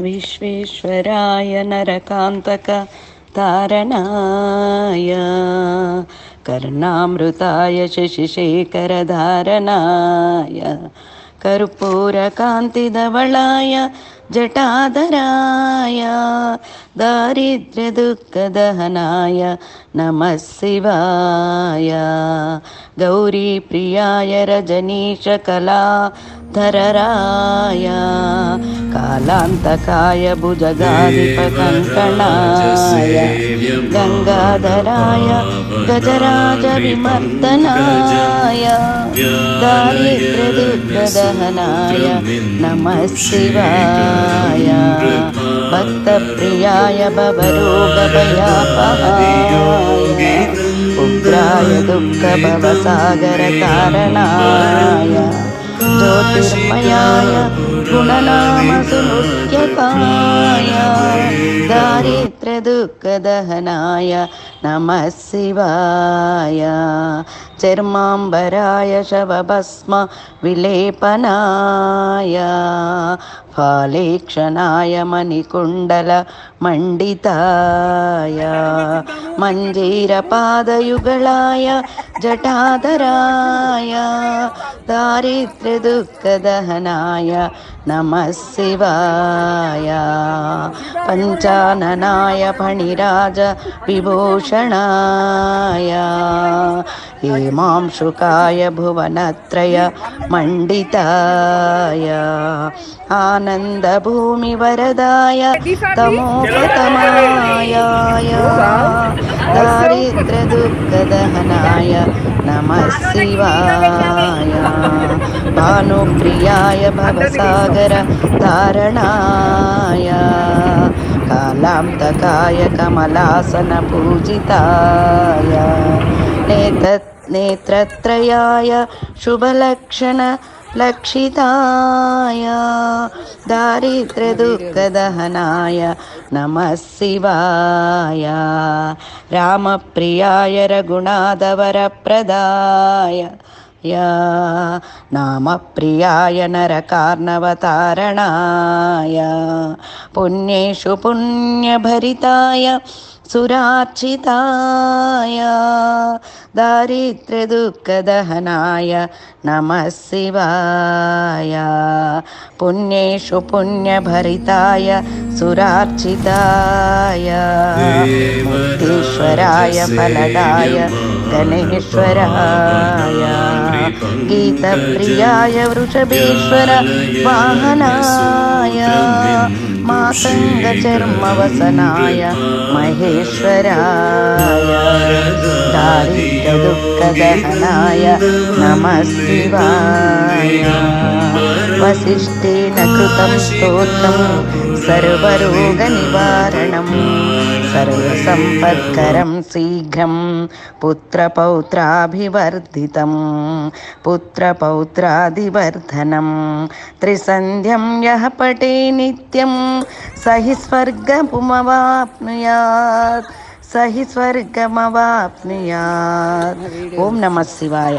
विश्वेश्वराय नरकान्तक तारणाय कर्णामृताय शशिशेखरधारणाय कर्पूरकान्तिधवलाय जटाधराय दारिद्र्यदुःखदहनाय नमः शिवाय गौरीप्रियाय रजनीशकलाधरराय कालान्तकाय भुजगाधिपकङ्कणाय गङ्गाधराय गजराजविमर्दनाय। दारिद्र्यदुःखदहनाय नमः शिवाय भक्तप्रियाय भवरोगभयापहाय उग्राय दुःखभवसागरकारणाय ज्योतिर्मयाय गुणनामसुनुत्यकाय दारिद्र्यदुःखदहनाय नमः शिवाय। चर्माम्बराय शवभस्म विलेपनाय फालेक्षणाय मणिकुण्डलमण्डिताय। मञ्जीरपादयुगलाय जटाधराय। दारिद्र्यदुःखदहनाय नमः शिवाय। पञ्चाननाय फणिराज विभूषणाय हेमांशुकाय भुवनत्रय मण्डिताय। आनन्दभूमिवरदाय तमोपतमाय दारिद्र्यदुःखदहनाय नमः शिवाय। भानुप्रियाय भवसागर तारणाय कालान्तकाय कमलासनपूजिताय। नेत नेत्रत्रयाय शुभलक्षण लक्षिताय। दारिद्र्यदुःखदहनाय नमः शिवाय। रामप्रियाय रघुनाथवरप्रदाय या नामप्रियाय नरकार्णवतारणाय पुण्येषु पुण्यभरिताय सुरार्चिताय दारिद्र्यदुःखदहनाय नमः शिवाय पुण्येषु पुण्यभरिताय सुरार्चिताय मुक्तीश्वराय फलदाय गणेश्वराय गीतप्रियाय वृषभेश्वर वाहनाय मातङ्गचर्मवसनाय महेश्वराय दारिद्र्यदुःखदहनाय नमः शिवाय वसिष्ठेन कृतं स्तोत्रं सर्वरोगनिवारणं सर्वसम्पत्करं शीघ्रं पुत्रपौत्राभिवर्धितं पुत्रपौत्रादिवर्धनं त्रिसन्ध्यं यः पटे नित्यं स हि स्वर्गपुमवाप्नुयात् स हि स्वर्गमवाप्नुयात् ॐ नमः शिवाय